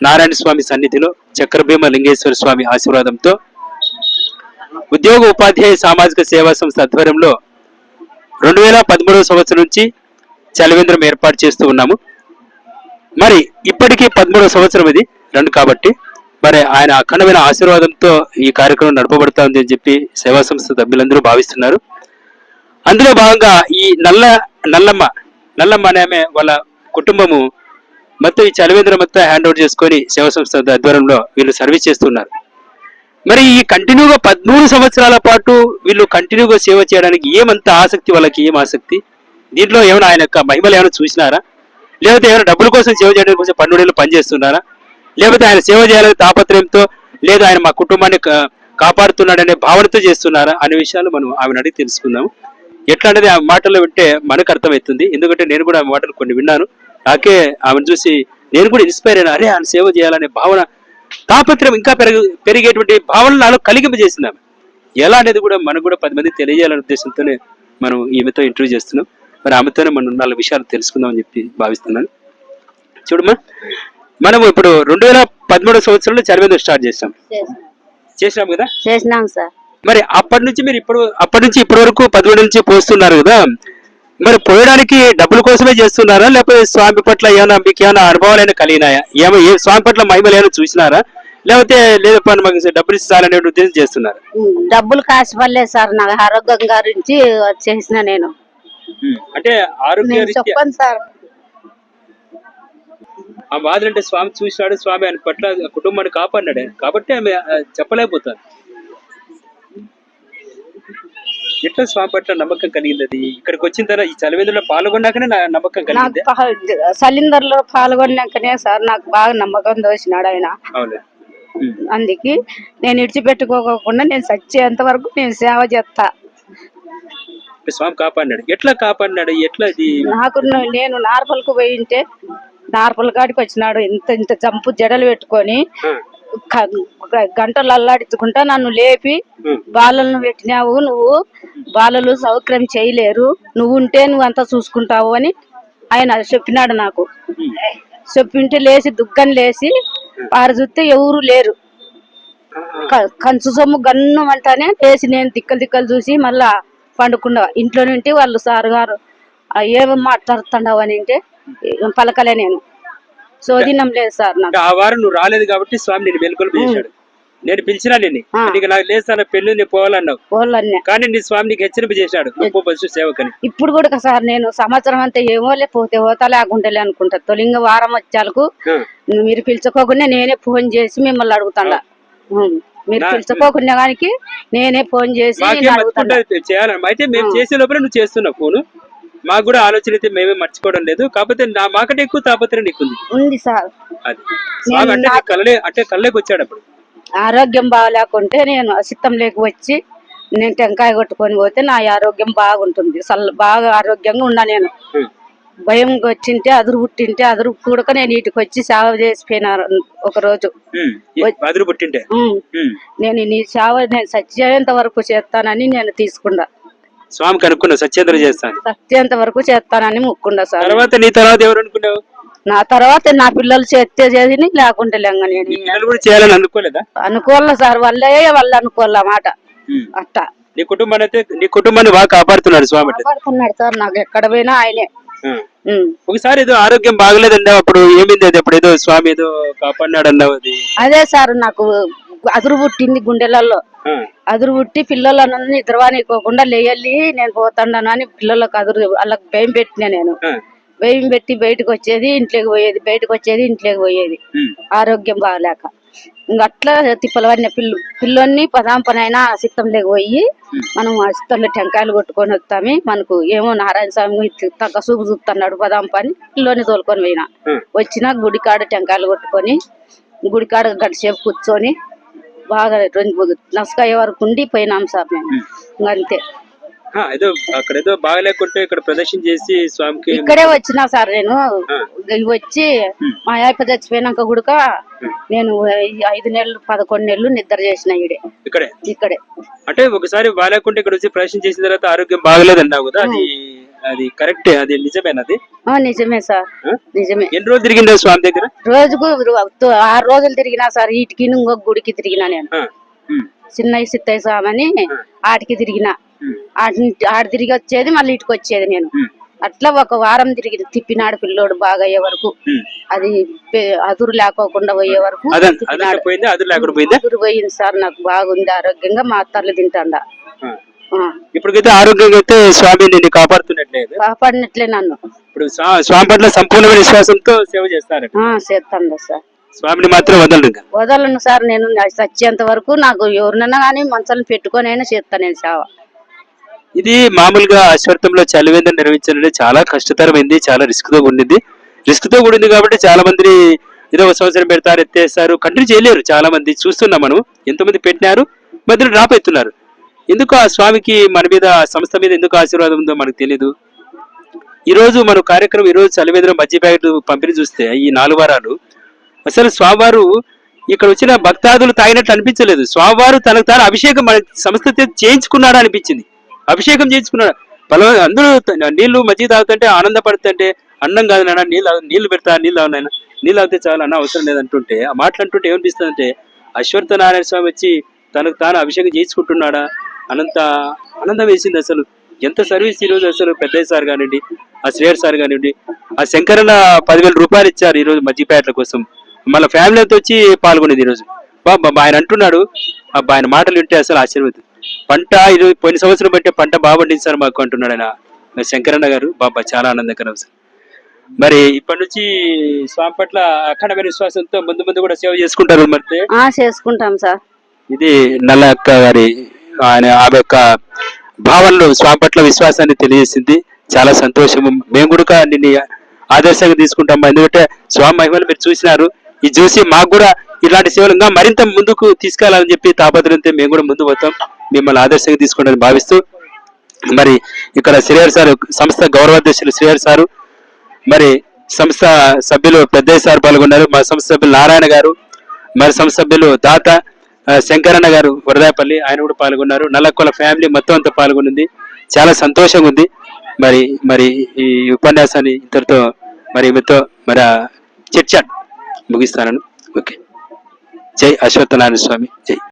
నారాయణ స్వామి సన్నిధిలో చక్రభీమ లింగేశ్వర స్వామి ఆశీర్వాదంతో ఉద్యోగ ఉపాధ్యాయ సామాజిక సేవా సంస్థ ఆధ్వర్యంలో రెండు వేల పదమూడవ సంవత్సరం నుంచి చలవేంద్రం ఏర్పాటు చేస్తూ ఉన్నాము. మరి ఇప్పటికీ పదమూడవ సంవత్సరం ఇది రెండు కాబట్టి. మరి ఆయన అఖండమైన ఆశీర్వాదంతో ఈ కార్యక్రమం నడపబడుతోంది అని చెప్పి సేవా సంస్థ సభ్యులందరూ భావిస్తున్నారు. అందులో భాగంగా ఈ నల్ల నల్లమ్మ నల్లమ్మ అనే ఆమె వాళ్ళ కుటుంబము మొత్తం ఈ చలవేంద్ర మొత్తం హ్యాండ్ ఓవర్ చేసుకొని సేవా సంస్థ ఆధ్వర్యంలో వీళ్ళు సర్వీస్ చేస్తున్నారు. మరి ఈ కంటిన్యూగా పదమూడు సంవత్సరాల పాటు వీళ్ళు కంటిన్యూగా సేవ చేయడానికి ఏమంత ఆసక్తి వాళ్ళకి ఏం ఆసక్తి? దీంట్లో ఏమైనా ఆయన యొక్క మహిమలు ఏమైనా చూసినారా? లేకపోతే ఏమైనా డబ్బుల కోసం సేవ చేయడానికి కోసం పన్నెండేళ్ళు పనిచేస్తున్నారా? లేకపోతే ఆయన సేవ చేయాలనే తాపత్రయంతో లేదా ఆయన మా కుటుంబాన్ని కాపాడుతున్నాడనే భావనతో చేస్తున్నారా అనే విషయాలు మనం ఆమెను అడిగి తెలుసుకుందాము. ఎట్లా అనేది ఆ మాటలు వింటే మనకు అర్థమవుతుంది. ఎందుకంటే నేను కూడా ఆ మాటలు కొన్ని విన్నాను. నాకే ఆమెను చూసి నేను కూడా ఇన్స్పైర్ అయినా అరే ఆయన సేవ చేయాలనే భావన తాపత్రయం ఇంకా పెరుగు పెరిగేటువంటి భావన నాలో కలిగింపజేసింది ఆమె. ఎలా అనేది కూడా మనకు కూడా పది మంది తెలియజేయాలనే ఉద్దేశంతోనే మనం ఈమెతో ఇంటర్వ్యూ చేస్తున్నాం. మరి ఆమెతోనే మనం నాలుగు విషయాలు తెలుసుకుందాం అని చెప్పి భావిస్తున్నాను. చూడమ్మా మనం ఇప్పుడు రెండు వేల పదమూడో సంవత్సరంలో చదివేదో స్టార్ట్ చేస్తాం చేసినాం కదా? చేసినాం సార్. మరి అప్పటి నుంచి మీరు ఇప్పుడు అప్పటి నుంచి ఇప్పటి వరకు పదమూడు నుంచి పోస్తున్నారు కదా? మరి పోయడానికి డబ్బుల కోసమే చేస్తున్నారా? లేకపోతే స్వామి పట్ల ఏమైనా మీకు ఏమైనా అనుభవాలైనా కలిగినాయా? ఏమో ఏ స్వామి పట్ల మహిమలు ఏమైనా చూసినారా? లేకపోతే లేదు పని మాకు డబ్బులు ఇస్తారనే ఉద్దేశం చేస్తున్నారు? డబ్బులు కాసి పడలేదు సార్. నాకు ఆరోగ్యం గురించి చేసిన నేను. అంటే ఆరోగ్య చెప్పను సార్. ఆ బాధ అంటే స్వామి చూసినాడు స్వామి ఆయన పట్ల కుటుంబాన్ని కాపాడినాడు. కాబట్టి ఆమె చెప్పలేకపోతాను ఎట్లా స్వామి పట్ల నమ్మకం కలిగింది ఇక్కడికి వచ్చిన తర్వాత ఈ చలవేందులో పాల్గొన్నాకనే నా నమ్మకం కలిగింది. సలిందర్లో పాల్గొన్నాకనే సార్ నాకు బాగా నమ్మకం దోసినాడు ఆయన. అందుకే నేను ఇడిచిపెట్టుకోకుండా నేను చచ్చేంత వరకు నేను సేవ చేస్తా స్వామి కాపాడినాడు. ఎట్లా కాపాడినాడు? ఎట్లా నాకు నేను నార్పల్కు పోయింటే నార్పల్ కాడికి వచ్చినాడు. ఇంత ఇంత చంపు జడలు పెట్టుకొని గంటలు అల్లాడించుకుంటా నన్ను లేపి ఉమ్, బాలలను పెట్టినావు నువ్వు. బాలలు సౌకర్యం చేయలేరు. నువ్వు ఉంటే నువ్వు అంతా చూసుకుంటావు అని ఆయన చెప్పినాడు నాకు. చెప్పింటే లేచి దుగ్గని లేచి వారు చూస్తే ఎవరు లేరు. కంచు సొమ్ము గన్ను అంటానే లేచి నేను దిక్కలు దిక్కలు చూసి మళ్ళా పండుకుండా ఇంట్లో నుండి వాళ్ళు సార్ గారు "ఆ, ఏమి మాట్లాడుతున్నావు? అని అంటే పలకలే నేను. సోదినం లేదు సార్ నాకు. ఆ వారం నువ్వు రాలేదు కాబట్టి స్వామి నేను మెలుకొలు చేశాడు. నేను పిలిచినా నిన్ను. ఆ. నీకు నాకు లేదు పెళ్ళి నేను పోవాలన్నావు. కానీ నీ స్వామి నీకు హెచ్చరింపు చేశాడు పశు సేవకని. ఇప్పుడు కూడా సార్ నేను సంవత్సరం అంతా ఏమో లే పోతే పోతా లేకుంటలే అనుకుంటా. తొలింగ వారం వచ్చాలకు. మీరు పిలుచుకోకుండా నేనే ఫోన్ చేసి మిమ్మల్ని అడుగుతాడా ఉం. మీరు పిలుచుకోకుండా కానీ నేనే ఫోన్ చేసి అయితే మేము చేసే లోపల నువ్వు చేస్తున్నావు ఫోను. మాకు కూడా ఆలోచన అయితే మేమే మర్చిపోవడం లేదు. కాకపోతే నా మాకంటే ఎక్కువ తాపత్రయం నీకుంది. ఉంది సార్. అది. అంటే కళ్ళే అంటే కళ్ళకి వచ్చాడు అప్పుడు. ఆరోగ్యం బాగాలేకుంటే నేను అసిత్తం లేక వచ్చి నేను టెంకాయ కొట్టుకొని పోతే నా ఆరోగ్యం బాగుంటుంది. సల్ల బాగా ఆరోగ్యంగా ఉన్నా నేను. భయం వచ్చింటే అదురు పుట్టింటే అదురు కూడక నేను వీటికి వచ్చి సేవ చేసిపోయినా ఒక రోజు అదురు పుట్టింటే. నేను నీ సేవ నేను సత్యేంత వరకు చేస్తానని నేను తీసుకున్నా స్వామి కనుక్కున్నా సత్యేంద్ర చేస్తాను. సత్యేంత వరకు చేస్తానని ముక్కుండా సార్ తర్వాత నీ తర్వాత ఎవరు అనుకున్నావు? నా తర్వాత నా పిల్లలు చేస్తే చేసి లేకుంటే చేయాలని అనుకోలేదా? అనుకోలే సార్ వాళ్ళే వాళ్ళు అనుకోలే మాట. అట్టా. నీ కుటుంబాన్ని అయితే నీ కుటుంబాన్ని బాగా కాపాడుతున్నాడు స్వామి కాపాడుతున్నాడు సార్ నాకు ఎక్కడ పోయినా ఆయనే. ఒకసారి ఏదో ఆరోగ్యం బాగలేదన్నావు అప్పుడు ఏమింది అది? అప్పుడు ఏదో స్వామి ఏదో కాపాడినాడు అన్నావు అది? అదే సార్ నాకు అదురు పుట్టింది గుండెలలో. అదురు పుట్టి పిల్లలను నిద్రవానికోకుండా లేయల్లి నేను పోతాను అని పిల్లలకు అదురు వాళ్ళకి భయం పెట్టినా నేను. భయం పెట్టి బయటకు వచ్చేది ఇంట్లోకి పోయేది బయటకు వచ్చేది ఇంట్లోకి పోయేది. ఆరోగ్యం బాగలేక. ఇంక అట్లా తిప్పలవన్నీ పిల్లు పిల్లోని పదాం పనైనా సిత్తం పోయి మనం ఆ సిత్తంలో టెంకాయలు కొట్టుకొని వస్తామి. మనకు ఏమో నారాయణ స్వామి తగ్గ చూపు చూస్తున్నాడు పదాం పని. పిల్లోని తోలుకొని పోయినా. వచ్చిన గుడికాడ టెంకాయలు కొట్టుకొని గుడికాడ గంట సేపు కూర్చొని బాగా రెండు నసకాయ వరకు ఉండి పోయినాం సార్ మేము. అంతే. ఏదో అక్కడ ఏదో బాగలేకుంటే ఇక్కడ ప్రదర్శన చేసి స్వామికి ఇక్కడే వచ్చినా సార్ నేను. వచ్చి మా యాప చచ్చిపోయినాక గుడక నేను ఐదు నెలలు పదకొండు నెలలు నిద్ర చేసిన ఈడే. ఇక్కడే? ఇక్కడే. అంటే ఒకసారి బాగాలేకుంటే ఇక్కడ వచ్చి ప్రదర్శన చేసిన తర్వాత ఆరోగ్యం బాగలేదు అన్నావు కదా? అది అది కరెక్టే అది నిజమేనది? ఆ, నిజమే సార్? నిజమే. ఎన్ని రోజులు తిరిగిండే స్వామి దగ్గర? రోజుకు ఆరు రోజులు తిరిగినా సార్ వీటికి ఇంకొక గుడికి తిరిగినా నేను. చిన్నయ్య సిత్తయ్య స్వామి అని ఆటికి తిరిగిన. ఆటి ఆడ తిరిగి వచ్చేది మళ్ళీ ఇటుకు వచ్చేది నేను. అట్లా ఒక వారం తిరిగి తిప్పినాడు పిల్లోడు బాగా అయ్యే వరకు. అది అదురు లేకోకుండా పోయే వరకు అదురు పోయింది సార్ నాకు బాగుంది ఆరోగ్యంగా మా అత్తర్లు తింటాండా. ఇప్పటికైతే ఆరోగ్యంగా అయితే స్వామి నిన్ను కాపాడుతున్నట్లేదు? కాపాడినట్లే నన్ను. ఇప్పుడు స్వా- స్వామి పట్ల సంపూర్ణమైన విశ్వాసంతో సేవ చేస్తారు ఆ, చేస్తాండా సార్. స్వామిని మాత్రం వదలరు. ఇంకా వదలను సార్ నేను నా చచ్చేంత వరకు నాకు ఎవరినైనా కానీ మంచాలను పెట్టుకొని అయినా చేస్తాను నేను సేవ. ఇది మామూలుగా అశ్వత్థంలో చలివేంద్రం నిర్వహించాలంటే చాలా కష్టతరమైంది చాలా రిస్క్తో ఉండింది రిస్క్తో కూడింది కాబట్టి చాలా మంది ఏదో ఒక సంవత్సరం పెడతారు ఎత్తేస్తారు కంటిన్యూ చేయలేరు చాలా మంది. చూస్తున్నాం మనం ఎంతమంది పెట్టినారు మధ్యలో డ్రాప్ అవుతున్నారు. ఎందుకు ఆ స్వామికి మన మీద సంస్థ మీద ఎందుకు ఆశీర్వాదం ఉందో మనకు తెలియదు ఈ రోజు మన కార్యక్రమం ఈ రోజు చలివేంద్రం మధ్య ప్యాకెట్ పంపిణీ చూస్తే ఈ నాలుగు వారాలు అసలు స్వామివారు ఇక్కడ వచ్చిన భక్తాదులు తాగినట్లు అనిపించలేదు. స్వామివారు తనకు తాను అభిషేకం మన సంస్థ చేయించుకున్నాడా అనిపించింది. అభిషేకం చేయించుకున్నాడు. పలు అందరూ నీళ్ళు మజ్జిగ తాగుతుంటే ఆనందపడుతుంటే అన్నం కాదు నాన్న నీళ్ళు నీళ్ళు పెడతా నీళ్ళు అవునాయన నీళ్ళు తాగితే చాలా అన్న అవసరం లేదంటుంటే ఆ మాటలు అంటుంటే ఏమనిపిస్తుందంటే అశ్వత్థ నారాయణ స్వామి వచ్చి తనకు తాను అభిషేకం చేయించుకుంటున్నాడా? అనంత ఆనందం వేసింది అసలు. ఎంత సర్వీస్ ఈ రోజు అసలు పెద్దయ్య సార్ కానివ్వండి ఆ శ్రేయర్ సార్ కానివ్వండి ఆ శంకరన్న పదివేల రూపాయలు ఇచ్చారు ఈరోజు మజ్జిపేటల కోసం. మళ్ళీ ఫ్యామిలీ అంతా వచ్చి పాల్గొనేది ఈ రోజు. బాబా ఆయన అంటున్నాడు. అబ్బా ఆయన మాటలు వింటే అసలు ఆశీర్వదం పంట ఇది పోయిన సంవత్సరం బట్టే పంట బాగా పండింది సార్ మాకు అంటున్నాడు ఆయన. శంకరన్న గారు బాబా చాలా ఆనందకరం సార్. మరి ఇప్పటి నుంచి స్వామి పట్ల అఖండమైన విశ్వాసంతో ముందు ముందు కూడా సేవ చేసుకుంటారు మరి చేసుకుంటాం సార్. ఇది నల్ల అక్క గారి ఆయన ఆమె యొక్క భావనలు స్వామి పట్ల విశ్వాసాన్ని తెలియజేసింది. చాలా సంతోషం మేము కూడా నిన్ను ఆదర్శంగా తీసుకుంటాం. ఎందుకంటే స్వామి మహిమలు మీరు చూసినారు. ఇది చూసి మాకు కూడా ఇలాంటి సేవలు ఇంకా మరింత ముందుకు తీసుకెళ్ళాలని చెప్పి తాపత్రయంతో మేము కూడా ముందు పోతాం. మిమ్మల్ని ఆదర్శంగా తీసుకుంటామని భావిస్తూ మరి ఇక్కడ శ్రీహరి సార్ సంస్థ గౌరవాధ్యక్షులు శ్రీహరి సారు మరి సంస్థ సభ్యులు పెద్దయ్య సార్ పాల్గొన్నారు మా సంస్థ సభ్యులు నారాయణ గారు మరి సంస్థ సభ్యులు దాత శంకరన్న గారు వరదాపల్లి ఆయన కూడా పాల్గొన్నారు. నల్లకొల ఫ్యామిలీ మొత్తం అంతా పాల్గొనింది. చాలా సంతోషంగా ఉంది. మరి మరి ఈ ఉపన్యాసాన్ని ఇంతటితో మరి మీతో మరి చిట్ ముగిస్తాను ఓకే. జై అశ్వత్థనారాయణ స్వామి. జై.